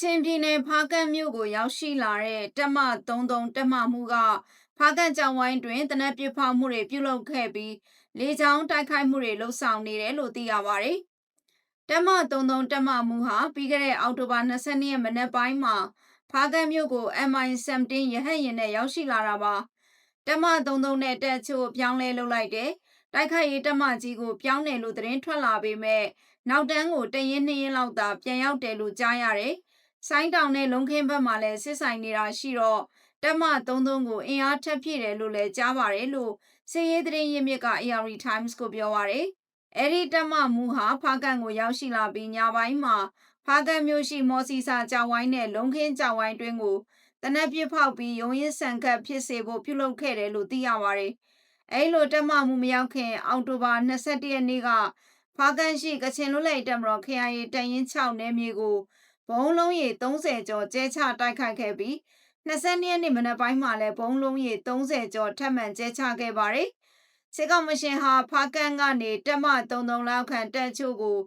ချင်ပြည်နယ်ဖားကန့်မြို့ကိုရောက်ရှိလာတဲ့တပ်မ33တပ်မမှုကဖားကန့်ကြောင်ဝိုင်းတွင်တနက်ပစ်ဖောက်မှုတွေပြုလုပ်ခဲ့ပြီးလေကြောင်းတိုက်ခိုက်မှုတွေလှုပ်ဆောင်နေတယ်လို့သိရပါတယ်။တပ်မ33တပ်မမှုဟာပြီးခဲ့တဲ့အောက်တိုဘာ22ရက်မနက်ပိုင်းမှာဖားကန့်မြို့ကို MI17 ရဟတ်ယာဉ်နဲ့ရောက်ရှိလာတာပါ။တပ်မ33နဲ့တပ်ချို့ပြောင်းလဲလုပ်လိုက်တဲ့တိုက်ခိုက်ရေးတပ်မကြီးကိုပြောင်းတယ်လို့သတင်းထွက်လာပေမဲ့နောက်တန်းကိုတရင်နှစ်ရင်လောက်သာပြန်ရောက်တယ်လို့ကြားရတယ်။ ဆိုင်းတောင်နဲ့လုံခင်းဘက်မှာလည်းစစ်ဆိုင်နေတာရှိတော့တက်မ33ကိုအင်အားထပ်ဖြည့်တယ်လို့လည်းကြားပါတယ်လို့စစ်ရေးသတင်းရင်းမြစ်က AR Times ကိုပြောပါတယ်။အဲ့ဒီတက်မမူဟာဖားကန်ကိုရောက်ရှိလာပြီးညပိုင်းမှာဖားကန်မြို့ရှိမော်စီစာကြောင်ဝိုင်းနဲ့လုံခင်းကြောင်ဝိုင်းတွင်းကိုတနက်ပြစ်ဖောက်ပြီးရုံရင်ဆန်ခတ်ဖြစ်စေဖို့ပြုလုပ်ခဲ့တယ်လို့သိရပါတယ်။အဲ့လိုတက်မမှုမရောက်ခင်အောက်တိုဘာ22ရက်နေ့ကဖားကန်ရှိကချင်လွတ်လပ်တပ်မတော် KIA တရင်6နယ်မြေကို ဘုံလုံးရေ30ကျော်ကျဲချတိုက်ခိုက်ခဲ့ပြီး22ရက်နေ့မနက်ပိုင်းမှာလည်းဘုံလုံးရေ30ကျော်ထပ်မံကျဲချခဲ့ပါတယ်။စစ်ကောင်မရှင်ဟာဖားကန်ကနေတက်မ33လောက်ခန့်တက်ချို့ကို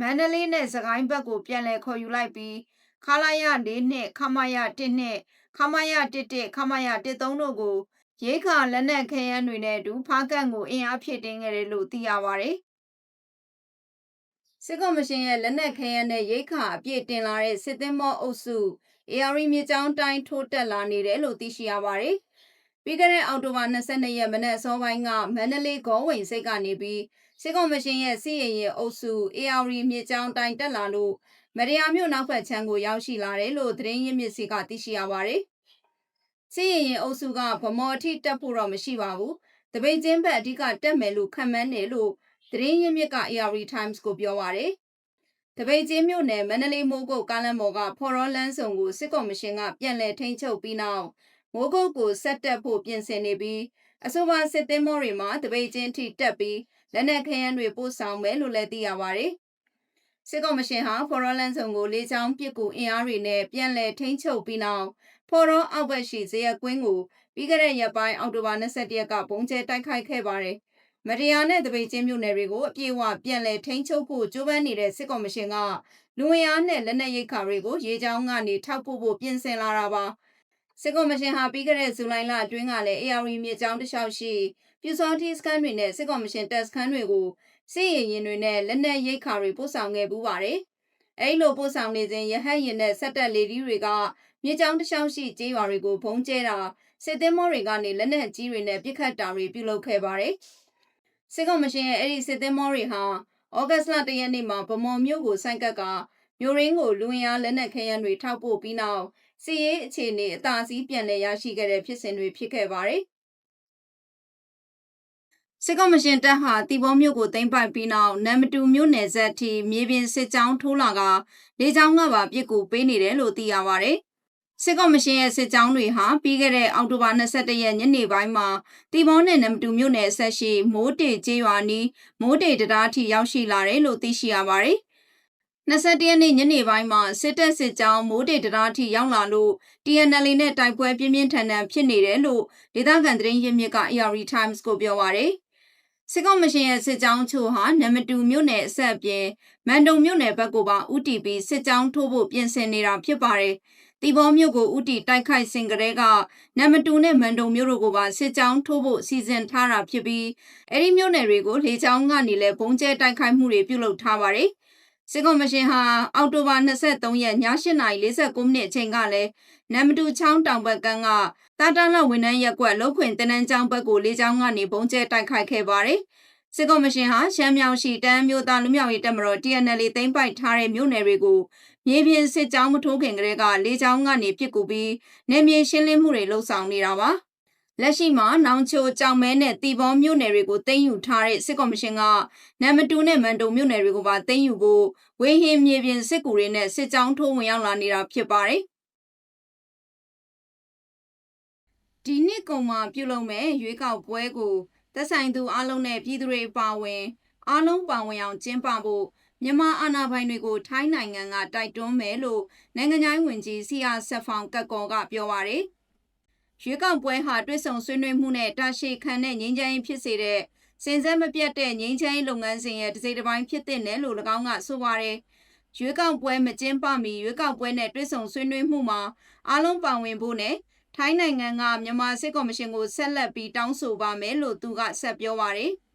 မန္တလေးနဲ့စကိုင်းဘက်ကိုပြန်လည်ခေါ်ယူလိုက်ပြီးခလာရ၄နှစ်ခမရ1နှစ်ခမရ11ခမရ13တို့ကိုရိခါလက်နက်ခဲယမ်းတွေနဲ့အတူဖားကန်ကိုအင်အားဖြည့်တင်းခဲ့တယ်လို့သိရပါတယ်။ စစ်ကော်မရှင်ရဲ့လက်နက်ခဲယမ်းနဲ့ရိတ်ခါအပြည့်တင်လာတဲ့စစ်သင်းမောအုပ်စု AR မြေကြောင်းတိုင်းထိုးတက်လာနေတယ်လို့သိရှိရပါတယ်။ပြီးခဲ့တဲ့အောက်တိုဘာ22ရက်မနက်အစောပိုင်းကမန္တလေးဂေါဝင်စိတ်ကနေပြီးစစ်ကော်မရှင်ရဲ့စီရင်ရင်အုပ်စု AR မြေကြောင်းတိုင်းတက်လာလို့မရယာမြို့နောက်ဘက်ခြမ်းကိုရောက်ရှိလာတယ်လို့သတင်းရင်းမြစ်စီကသိရှိရပါတယ်။စီရင်ရင်အုပ်စုကဗမော်အထိတက်ဖို့တော့မရှိပါဘူး။တပိတ်ချင်းဘက်အဓိကတက်မယ်လို့ခံမှန်းတယ်လို့ သတင်းရင်းမြစ်က AR Times ကိုပြောပါရယ်တပိတ်ချင်းမြို့နယ်မန္တလေးမိုးကုတ်ကားလမ်းပေါ်ကဖော်ရောလန်းဆောင်ကိုစစ်ကော်မရှင်ကပြန်လည်ထိန်းချုပ်ပြီးနောက်မိုးကုတ်ကိုဆက်တက်ဖို့ပြင်ဆင်နေပြီးအဆိုပါစစ်သင်းမောတွေမှာတပိတ်ချင်းထိတက်ပြီးလက်နက်ခဲယမ်းတွေပို့ဆောင်မယ်လို့လည်းသိရပါတယ်စစ်ကော်မရှင်ဟာဖော်ရောလန်းဆောင်ကိုလေးချောင်းပစ်ကူအင်အားတွေနဲ့ပြန်လည်ထိန်းချုပ်ပြီးနောက်ဖော်ရောအောက်ဘက်ရှိဇေယကွင်းကိုပြီးခဲ့တဲ့ရက်ပိုင်းအောက်တိုဘာ22ရက်ကဘုံကျဲတိုက်ခိုက်ခဲ့ပါတယ် မတရားနဲ့တပိတ်ချင်းမြို့နယ်တွေကိုအပြည့်အဝပြန်လည်ထိန်းချုပ်ဖို့ကြိုးပမ်းနေတဲ့စစ်ကော်မရှင်ကလူဝင်အားနဲ့လက်နက်ရိတ်ခါတွေကိုရေချောင်းကနေထောက်ပို့ဖို့ပြင်ဆင်လာတာပါစစ်ကော်မရှင်ဟာပြီးခဲ့တဲ့ဇူလိုင်လအတွင်းကလည်း AR မြေချောင်းတစ်လျှောက်ရှိပြူစောတီစကန်တွေနဲ့စစ်ကော်မရှင်တပ်စကန်တွေကိုစစ်ရင်ရင်တွေနဲ့လက်နက်ရိတ်ခါတွေပို့ဆောင်ခဲ့ပူးပါတယ်အဲ့လိုပို့ဆောင်နေစဉ်ရဟတ်ရင်နဲ့ဆက်တက်လေဒီတွေကမြေချောင်းတစ်လျှောက်ရှိကျေးရွာတွေကိုဘုံကျဲတာစစ်သင်းမောတွေကနေလက်နက်ကြီးတွေနဲ့ပစ်ခတ်တာတွေပြုလုပ်ခဲ့ပါတယ်။ စစ်ကောင်မရှင်ရဲ့အဲ့ဒီစစ်သင်းမောတွေဟာဩဂတ်စ်လတရက်နေ့မှာဗမော်မြို့ကိုဆိုက်ကပ်ကမြို့ရင်းကိုလူဝင်အားလက်နက်ခဲယမ်းတွေထောက်ပို့ပြီးနောက်စီရေးအခြေအနေအသာစီးပြန်လည်ရရှိခဲ့တဲ့ဖြစ်စဉ်တွေဖြစ်ခဲ့ပါတယ်စစ်ကောင်မရှင်တပ်ဟာတီဘောမြို့ကိုသိမ်းပိုက်ပြီးနောက်နမ်မတူမြို့နယ်ဆက်ထိမြေပြင်စစ်ကြောင်းထိုးလာကလေကြောင်းကပါပြစ်ကူပေးနေတယ်လို့သိရပါတယ် စစ်ကော်မရှင်ရဲ့စစ်ကြောင်းတွေဟာပြီးခဲ့တဲ့အောက်တိုဘာ22ရက်ညနေပိုင်းမှာတီဘောနဲ့နမ်တူမြို့နယ်ဆက်ရှိမိုးတေကျေးရွာနီးမိုးတေတရားထိရောက်ရှိလာတယ်လို့သိရှိရပါတယ်။21ရက်နေ့ညနေပိုင်းမှာစစ်တပ်စစ်ကြောင်းမိုးတေတရားထိရောက်လာလို့ TNL နဲ့တိုက်ပွဲပြင်းပြင်းထန်ထန်ဖြစ်နေတယ်လို့ဒေသခံသတင်းရင်းမြစ်က AR Times ကိုပြောပါရယ်။စစ်ကောင်မရှင်ရဲ့စစ်ကြောင်းချို့ဟာနမတူမြို့နယ်အဆက်အပြင်မန်တုံမြို့နယ်ဘက်ကိုပါဥတီပြီးစစ်ကြောင်းထိုးဖို့ပြင်ဆင်နေတာဖြစ်ပါတယ်။ တီဘောမြို့ကိုဥတီတိုက်ခိုက်စဉ်ကတည်းကနမတူနဲ့မန်တုံမြို့တို့ကိုပါစစ်ကြောင်းထိုးဖို့စီစဉ်ထားတာဖြစ်ပြီးအဲ့ဒီမြို့နယ်တွေကိုလေကြောင်းကနေလည်းဘုံကျဲတိုက်ခိုက်မှုတွေပြုလုပ်ထားပါတယ်။စစ်ကောင်မရှင်ဟာအောက်တိုဘာ23ရက်ည8:49မိနစ်အချိန်ကလည်းနမ်မတူချောင်းတောင်ဘက်ကန်းကတာတန်လဝန်ထမ်းရက်ကွက်လုံခွင်တနန်းချောင်းဘက်ကိုလေကြောင်းကနေဘုံကျဲတိုက်ခိုက်ခဲ့ပါတယ်။စစ်ကော်မရှင်ဟာရှမ်းမြောင်ရှိတန်းမျိုးသားလူမျိုးရေးတပ်မတော် TNL သိမ်းပိုက်ထားတဲ့မြို့နယ်တွေကို မြေပြင်စစ်ကြောင်းမထိုးခင်ကတည်းကလေကြောင်းကနေပစ်ကူပြီးနေမြေရှင်းလင်းမှုတွေလှုပ်ဆောင်နေတာပါလက်ရှိမှာနောင်ချိုကြောင်မဲနဲ့တီဘောမြို့နယ်တွေကိုသိမ်းယူထားတဲ့စစ်ကော်မရှင်ကနံမတူနဲ့မန်တုံမြို့နယ်တွေကိုပါသိမ်းယူဖို့ဝေဟင်မြေပြင်စစ်ကူတွေနဲ့စစ်ကြောင်းထိုးဝင်ရောက်လာနေတာဖြစ်ပါတယ်ဒီနှစ်ကုန်မှာပြုလုပ်မဲ့ရွေးကောက်ပွဲကိုသက်ဆိုင်သူအလုံးနဲ့ပြည်သူတွေပါဝင်အလုံးပါဝင်အောင်ကျင်းပဖို့ မြန်မာအာဏာပိုင်တွေကို ထိုင်းနိုင်ငံက တိုက်တွန်းမယ်လို့ နိုင်ငံခြားရေးဝန်ကြီးစီယာဆက်ဖောင်ကတ်ကောကပြောပါရယ် ရွေးကောက်ပွဲဟာ တွစ်ဆုံဆွေးနွေးမှုနဲ့ တာရှည်ခံတဲ့ ငြိမ်းချမ်းရေးဖြစ်စေတဲ့စင်စက်မပြတ်တဲ့ ငြိမ်းချမ်းရေးလုပ်ငန်းစဉ်ရဲ့ တစ်စိတ်တစ်ပိုင်းဖြစ်တဲ့နယ်လို့၎င်းက ဆိုပါရယ် ရွေးကောက်ပွဲမကျင်းပမီ ရွေးကောက်ပွဲနဲ့ တွဲဆုံဆွေးနွေးမှုမှာ အားလုံးပါဝင်ဖို့နဲ့ ထိုင်းနိုင်ငံက မြန်မာစစ်ကော်မရှင်ကို ဆက်လက်ပြီး တောင်းဆိုပါမယ်လို့ သူက ဆက်ပြောပါတယ်။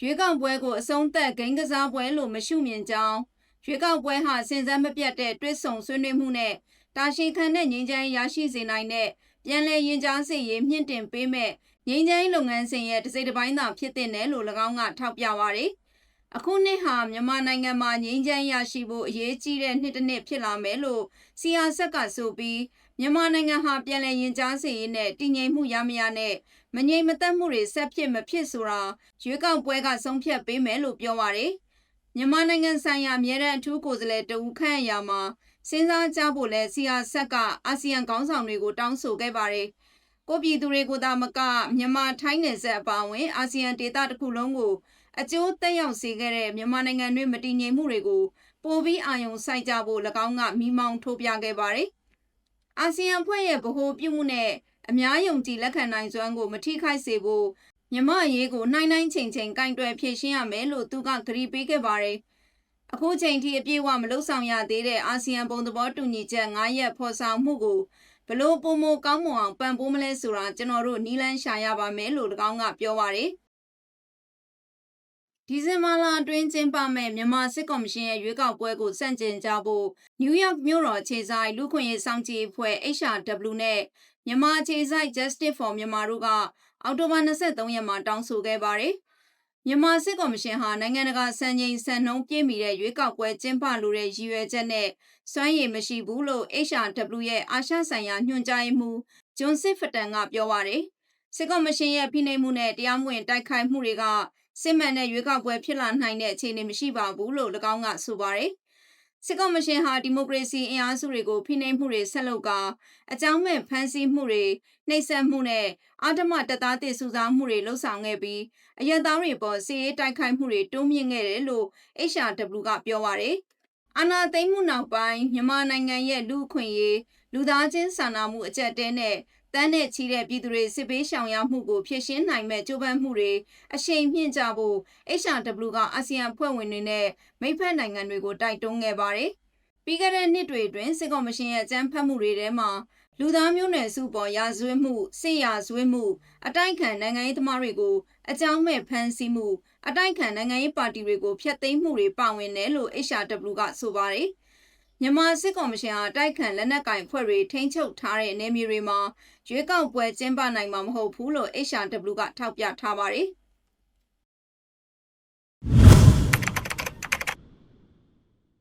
ရွေးကောက်ပွဲကိုအဆုံးသတ်ဂိမ်းကစားပွဲလို့မရှုမြင်ကြောင်းရွေးကောက်ပွဲဟာစင်စမ်းမပြတ်တဲ့တွဲဆုံဆွေးနွေးမှုနဲ့တာရှည်ခံတဲ့ငြိမ်းချမ်းရရှိစေနိုင်တဲ့ပြန်လည်ရင်ကြားစေရေးမြင့်တင်ပေးမဲ့ငြိမ်းချမ်းလုပ်ငန်းစဉ်ရဲ့တစ်စိတ်တစ်ပိုင်းသာဖြစ်တဲ့နယ်လို့၎င်းကထောက်ပြပါတယ်။ အခုနှစ်ဟာမြန်မာနိုင်ငံမှာငြိမ်းချမ်းရရှိဖို့အရေးကြီးတဲ့နှစ်တစ်နှစ်ဖြစ်လာမယ်လို့စီယာဆက်ကဆိုပြီးမြန်မာနိုင်ငံဟာပြန်လည်ရင်ကြားစေရေးနဲ့တည်ငြိမ်မှုရမရနဲ့မငြိမ်မသက်မှုတွေဆက်ဖြစ်မဖြစ်ဆိုတာရွေးကောက်ပွဲကဆုံးဖြတ်ပေးမယ်လို့ပြောပါတယ်။မြန်မာနိုင်ငံဆိုင်ရာအမြဲတမ်းအထူးကိုယ်စားလှယ်တဦးခန့်အရာမှာစဉ်းစားကြဖို့လဲစီယာဆက်ကအာဆီယံခေါင်းဆောင်တွေကိုတောင်းဆိုခဲ့ပါတယ်။ကိုပြည်သူတွေကိုသာမကမြန်မာထိုင်းနယ်စပ်အပါအဝင်အာဆီယံဒေသတစ်ခုလုံးကို အကျိုးသက်ရောက်စေခဲ့တဲ့မြန်မာနိုင်ငံတွင်မတည်ငြိမ်မှုတွေကိုပိုပြီးအာရုံစိုက်ကြဖို့၎င်းကမိမောင်းထိုးပြခဲ့ပါတယ်။အာဆီယံဖွဲ့ရဲ့ဗဟိုပြုမှုနဲ့အများယုံကြည်လက်ခံနိုင်စွမ်းကိုမထိခိုက်စေဖို့မြမအရေးကိုနှိုင်းနှိုင်းချိန်ချိန်ကင်တွယ်ဖြည့်ရှင်းရမယ်လို့သူကဂရီပေးခဲ့ပါတယ်။အခုချိန်ထိအပြည့်အဝမလုံဆောင်ရသေးတဲ့အာဆီယံပုံသဘောတူညီချက်9ရက်ဖော်ဆောင်မှုကိုဘလို့ပုံမကောင်းမွန်အောင်ပံ့ပိုးမလဲဆိုတာကျွန်တော်တို့နီးလန်းရှာရပါမယ်လို့၎င်းကပြောပါတယ်။ ဒီဇင်ဘာလအတွင်းကျင်းပမဲ့မြန်မာစစ်ကော်မရှင်ရဲ့ရွေးကောက်ပွဲကိုစန့်ကျင်ကြဖို့နယူးယောက်မြို့တော်ခြေဆိုင်လူခွင့်ရေးစောင့်ကြည့်အဖွဲ့ HRW နဲ့မြန်မာခြေဆိုင် Justice for Myanmar တို့ကအောက်တိုဘာ23ရက်မှာတောင်းဆိုခဲ့ပါတယ်။မြန်မာစစ်ကော်မရှင်ဟာနိုင်ငံတကာစံချိန်စံနှုန်းပြည့်မီတဲ့ရွေးကောက်ပွဲကျင်းပလိုတဲ့ရည်ရွယ်ချက်နဲ့စွမ်းရည်မရှိဘူးလို့ HRW ရဲ့အာရှဆိုင်ရာညွှန်ကြားရေးမှူးဂျွန်စစ်ဖတန်ကပြောပါတယ်။စစ်ကော်မရှင်ရဲ့ဖိနှိပ်မှုနဲ့တရားမဝင်တိုက်ခိုက်မှုတွေက စစ်မှန်တဲ့ရွေးကောက်ပွဲဖြစ်လာနိုင်တဲ့အခြေအနေမရှိပါဘူးလို့၎င်းကဆိုပါတယ်။စစ်ကော်မရှင်ဟာဒီမိုကရေစီအင်အားစုတွေကိုဖိနှိပ်မှုတွေဆက်လုပ်ကာအကြောင်းမဲ့ဖမ်းဆီးမှုတွေနှိပ်စက်မှုနဲ့အာဓမတပ်သားတစ်စုဆောင်မှုတွေလှုံ့ဆော်ခဲ့ပြီးအရသားတွေပေါ်စီရေးတိုက်ခိုက်မှုတွေတိုးမြင့်ခဲ့တယ်လို့ HRW ကပြောပါတယ်။အာနာသိမ်းမှုနောက်ပိုင်းမြန်မာနိုင်ငံရဲ့လူအခွင့်အရေးလူသားချင်းစာနာမှုအကြက်တဲနဲ့ တန်းနဲ့ချီတဲ့ပြည်သူတွေစစ်ပေးရှောင်ရမှုကိုဖျက်ရှင်းနိုင်မဲ့ကြိုးပမ်းမှုတွေအရှိန်မြင့်ကြဖို့ HRW ကအာဆီယံဖွဲ့ဝင်တွေနဲ့မိဖက်နိုင်ငံတွေကိုတိုက်တွန်းခဲ့ပါတယ်။ပြီးခဲ့တဲ့နှစ်တွေအတွင်းစစ်ကော်မရှင်ရဲ့အကြမ်းဖက်မှုတွေထဲမှာလူသားမျိုးနွယ်စုပေါ်ရာဇဝတ်မှုစစ်ရာဇဝတ်မှု အတိုက်ခံနိုင်ငံရေးသမားတွေကိုအကြောင်းမဲ့ဖမ်းဆီးမှု အတိုက်ခံနိုင်ငံရေးပါတီတွေကိုဖျက်သိမ်းမှုတွေပါဝင်တယ်လို့ HRW ကဆိုပါတယ်။ မြန်မာစစ်ကော်မရှင်ဟာတိုက်ခတ်လက်နက်ကင်ဖွဲ့တွေထိန်းချုပ်ထားတဲ့နေမြေတွေမှာရွေးကောက်ပွဲကျင်းပနိုင်မှာမဟုတ်ဘူးလို့ HRW ကထောက်ပြထားပါတယ်။